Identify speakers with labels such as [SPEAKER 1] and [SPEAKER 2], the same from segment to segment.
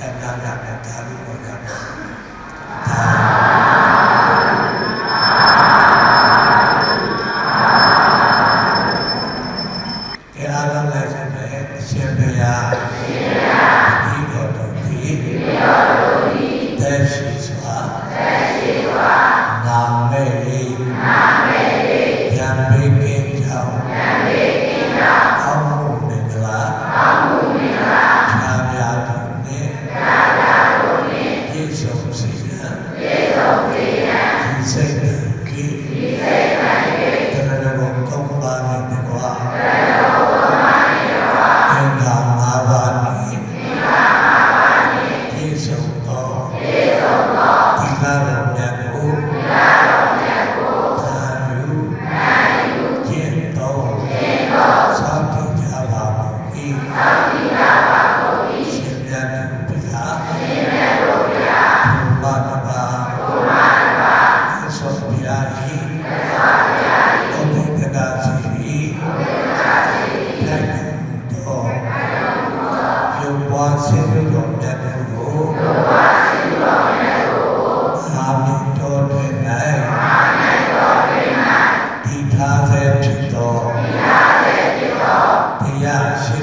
[SPEAKER 1] การทำงานการทำงานการทำงาน စေတော်မြတ်သူကိုသုဝါစီတော်မြတ်ကိုသာမီတော်တွင်၌သာမီတော်တွင်၌ဒီထားစေဖြစ်တော်ဒီထားစေဖြစ်တော်တ
[SPEAKER 2] ရားရှိ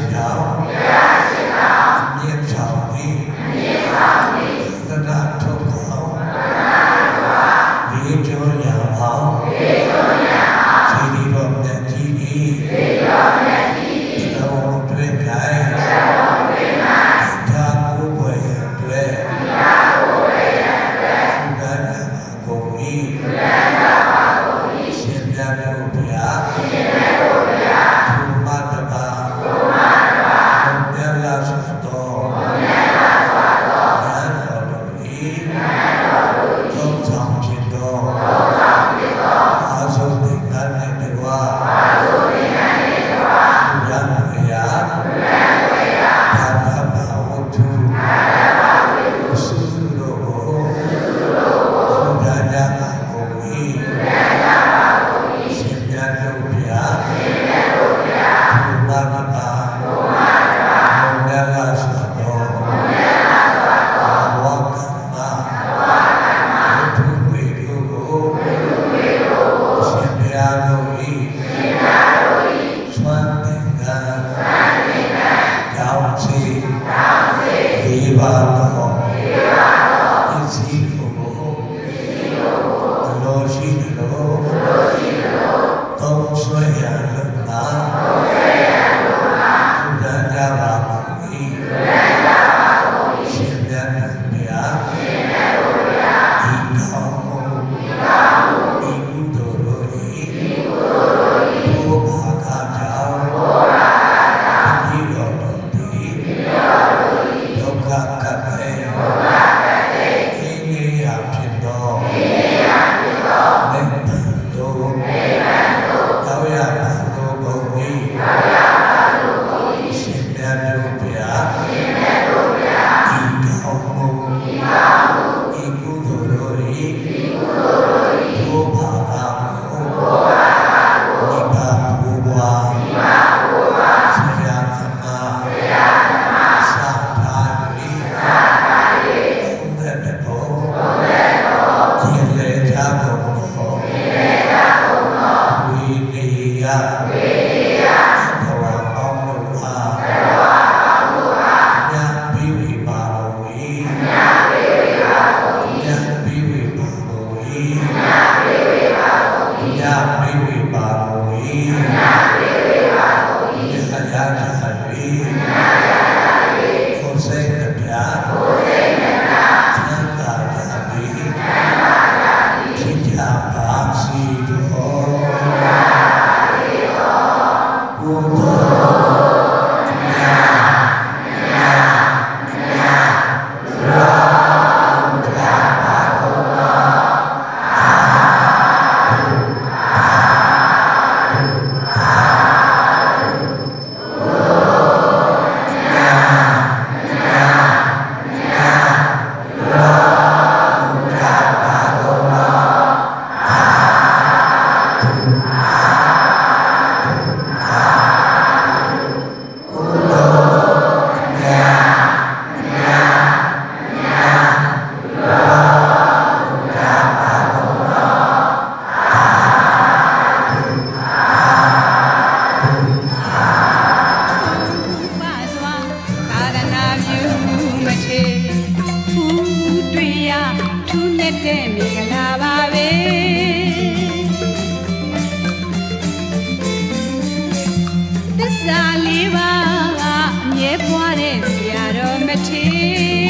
[SPEAKER 2] ရာ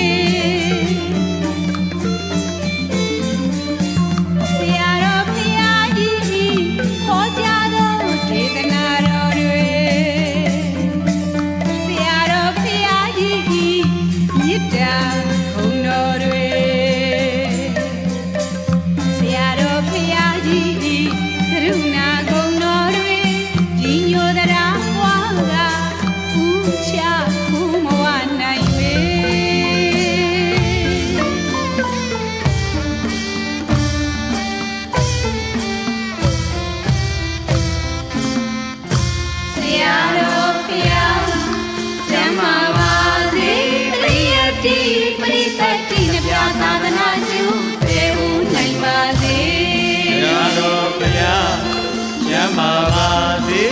[SPEAKER 2] နာကျူပေဦးနိုင်ပါစေ
[SPEAKER 3] ဘုရားတော်ဘုရားညမာပါစေ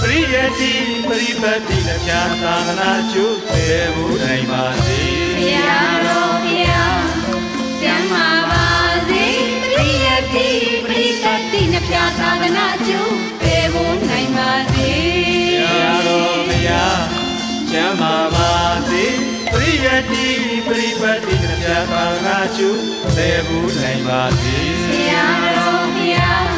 [SPEAKER 3] ပရိယတိပရိပတ်တိလက်ပြသာသနာကျုသေဘူးနိုင်ပါစေ
[SPEAKER 2] ဆရာတော်ဖျားကျမ်းမာပါစေပရိယတ်တိပရိသတ်တိနှပြသာသနာကျူပေဦးနိုင်ပါစေ
[SPEAKER 3] ဘုရားတော်ဘုရားညမာပါစေပရိယတိပရိပတ်တိ လက်ပြသာသနာကျုသေဘူးနိုင်ပါစေ
[SPEAKER 2] ဆရာတော်ဖျား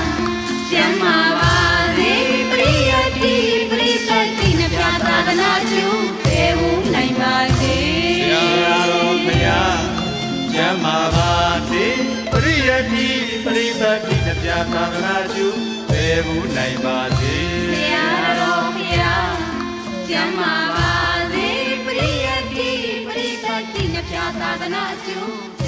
[SPEAKER 2] ကျမ်းမာပါစေပရိယတ်တိပရိသတ်တိနှပြသာသနာကျူပေဦးနိုင်ပါစေ
[SPEAKER 3] ဘုရားတော်ဘုရားညမာပါစေပရိယတိပရိပတ်တိလက်ပြသာသနာကျုသေဘူးနိုင်ပါစေ
[SPEAKER 2] ဆရာတော်ဖျားကျမ်းမာ ပါစေပ